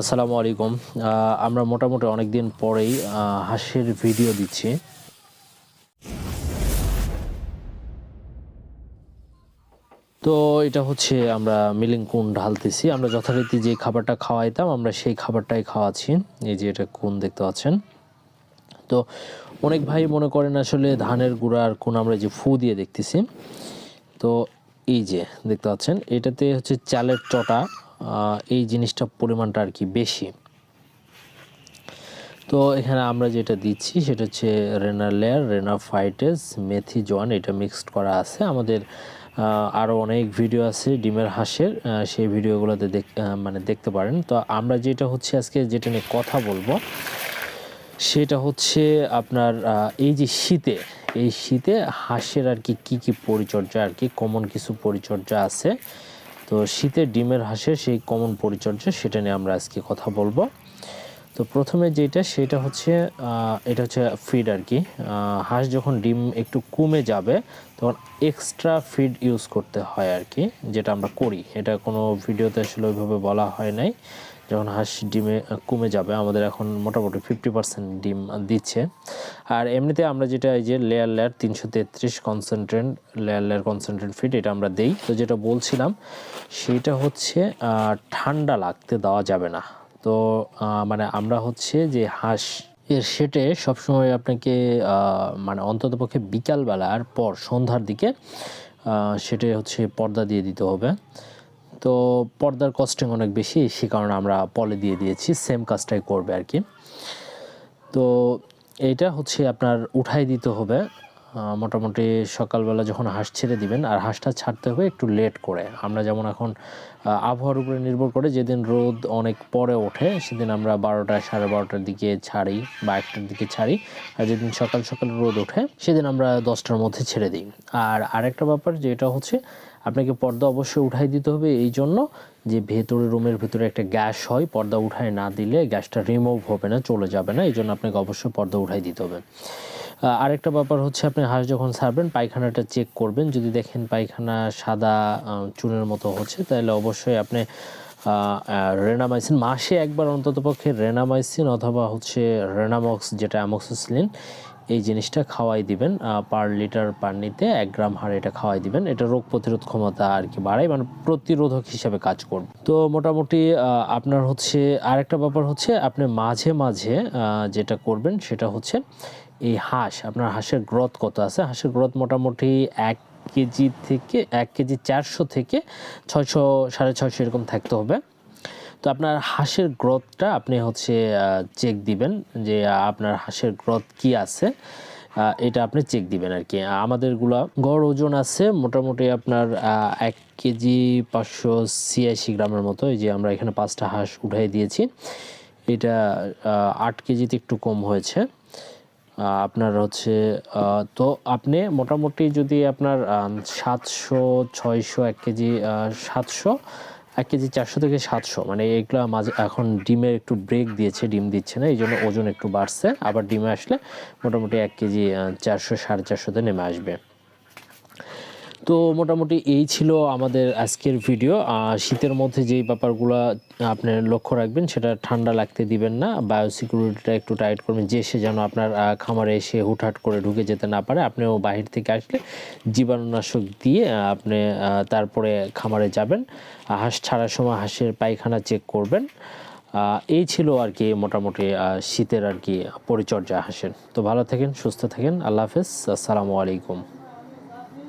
আসসালামু আলাইকুম। আমরা মোটামুটি অনেক দিন পরেই হাঁসের ভিডিও দিচ্ছি। তো এটা হচ্ছে আমরা মিলিং কোন ঢালতেছি। আমরা যথারীতি যে খাবারটা খাওয়াইতাম, আমরা সেই খাবারটাই খাওয়াচ্ছি। এই যে এটা কোন দেখতে পাচ্ছেন। তো অনেক ভাই মনে করেন আসলে ধানের গুঁড়ার কোন আমরা যে ফু দিয়ে দেখতেছি। তো এই যে দেখতে পাচ্ছেন, এটাতে হচ্ছে চালের চটা। এই জিনিসটা পরিমাণটা আর কি বেশি। তো এখানে আমরা যেটা দিচ্ছি সেটা হচ্ছে রেনার লেয়ার রেনা ফাইটেস মেথি জোয়ান এটা মিক্সড করা আছে। আমাদের আরও অনেক ভিডিও আছে ডিমের হাঁসের সেই ভিডিওগুলোতে দেখ মানে দেখতে পারেন। তো আমরা যেটা হচ্ছে আজকে যেটা নিয়ে কথা বলব, সেটা হচ্ছে আপনার এই যে শীতে, এই শীতে হাঁসের আর কি কী কী পরিচর্যা আর কি কমন কিছু পরিচর্যা আছে। তো শীতে ডিমের হাঁসের সেই কমন পরিচর্যা, সেটা নিয়ে আমরা আজকে কথা বলব। তো প্রথমে যেটা, সেটা হচ্ছে এটা হচ্ছে ফিড আর কি। হাঁস যখন ডিম একটু কমে যাবে, তখন এক্সট্রা ফিড ইউজ করতে হয় আর কি, যেটা আমরা করি। এটা কোনো ভিডিওতে আসলে ওইভাবে বলা হয় নাই। যখন হাঁস ডিমে কমে যাবে, আমাদের এখন মোটামুটি ফিফটি পার্সেন্ট ডিম দিচ্ছে। আর এমনিতে আমরা যেটা এই যে লেয়ার লেয়ার তিনশো তেত্রিশ concentrate layer layer concentrate feed এটা আমরা দেই। তো যেটা বলছিলাম, সেটা হচ্ছে ঠান্ডা লাগতে দেওয়া যাবে না। তো মানে আমরা হচ্ছে যে হাঁস এর সেটে সবসময় আপনাকে মানে অন্ততপক্ষে বিকালবেলার পর সন্ধ্যার দিকে সেটে হচ্ছে পর্দা দিয়ে দিতে হবে। তো পর্দার কস্টিং অনেক বেশি, সে কারণে আমরা পলে দিয়ে দিয়েছি সেম কাজটাই করবে আর কি। তো এইটা হচ্ছে আপনার উঠাই দিতে হবে মোটামুটি সকালবেলা যখন হাঁস ছেড়ে দিবেন, আর হাঁসটা ছাড়তে হবে একটু লেট করে। আমরা যেমন এখন আবহাওয়ার উপরে নির্ভর করে যেদিন রোদ অনেক পরে ওঠে, সেদিন আমরা বারোটা সাড়ে বারোটার দিকে ছাড়ি বা একটার দিকে ছাড়ি, আর যেদিন সকাল সকাল রোদ ওঠে, সেদিন আমরা দশটার মধ্যে ছেড়ে দিই। আর আরেকটা ব্যাপার যেটা হচ্ছে আপনাকে পর্দা অবশ্যই উঠাই দিতে হবে। এই জন্য যে ভেতরে রুমের ভেতরে একটা গ্যাস হয়, পর্দা উঠায় না দিলে গ্যাসটা রিমুভ হবে না, চলে যাবে না। এই জন্য আপনাকে অবশ্যই পর্দা উঠাই দিতে হবে। আরেকটা ব্যাপার হচ্ছে আপনি হাঁস যখন ছাড়বেন, পায়খানাটা চেক করবেন। যদি দেখেন পায়খানা সাদা চুনের মতো হচ্ছে, তাহলে অবশ্যই আপনি রেনামাইসিন, মাসে একবার অন্ততপক্ষে রেনামাইসিন অথবা হচ্ছে রেনামক্স, যেটা অ্যামক্সিসিলিন এই জিনিসটা খাওয়াই দিবেন পার লিটার পানিতে এক গ্রাম হারে এটা খাওয়াই দিবেন। এটা রোগ প্রতিরোধ ক্ষমতা আর কি বাড়ায় মানে প্রতিরোধক হিসাবে কাজ করবে। তো মোটামুটি আপনার হচ্ছে, আরেকটা ব্যাপার হচ্ছে, আপনি মাঝে মাঝে যেটা করবেন সেটা হচ্ছে এই হাঁস, আপনার হাঁসের গ্রোথ কত আছে? হাঁসের গ্রোথ মোটামুটি এক কেজি থেকে, এক কেজি চারশো থেকে ছয়শো, সাড়ে ছয়শো এরকম থাকতে হবে। তো আপনার হাঁসের গ্রোথটা আপনি হচ্ছে চেক দিবেন যে আপনার হাঁসের গ্রোথ কি আছে। এটা আপনি চেক দিবেন আর কি। আমাদেরগুলা গড় ওজন আছে মোটামুটি আপনার এক কেজি পাঁচশো ছিয়াশি গ্রামের মতো। এই যে আমরা এখানে পাঁচটা হাঁস উঠাই দিয়েছি। এটা আট কেজিতে একটু কম হয়েছে। আপনার হচ্ছে তো আপনি মোটামুটি যদি আপনার সাতশো, ছয়শো, এক কেজি সাতশো এক কেজি চারশো থেকে সাতশো। মানে এগুলো মাঝে এখন ডিমের একটু ব্রেক দিয়েছে, ডিম দিচ্ছে না এই জন্য ওজন একটু বাড়ছে। আবার ডিমে আসলে মোটামুটি এক কেজি চারশো, সাড়ে চারশোতে নেমে আসবে। তো মোটামুটি এই ছিল আমাদের আজকের ভিডিও শীতের মধ্যে যেই ব্যাপারগুলো, আপনি লক্ষ্য রাখবেন, সেটা ঠান্ডা লাগতে দিবেন না। বায়োসিকিউরিটিটা একটু টাইট করবেন, যে সে যেন আপনার খামারে এসে হুটহাট করে ঢুকে যেতে না পারে, আপনিও বাহির থেকে আসলে জীবাণুনাশক দিয়ে আপনি তারপরে খামারে যাবেন। হাঁস ছাড়ার সময় হাঁসের পায়খানা চেক করবেন। এই ছিল আর কি মোটামুটি শীতের আর কি পরিচর্যা হাঁসের। তো ভালো থাকেন, সুস্থ থাকেন। আল্লাহ হাফেজ। আসসালামু আলাইকুম।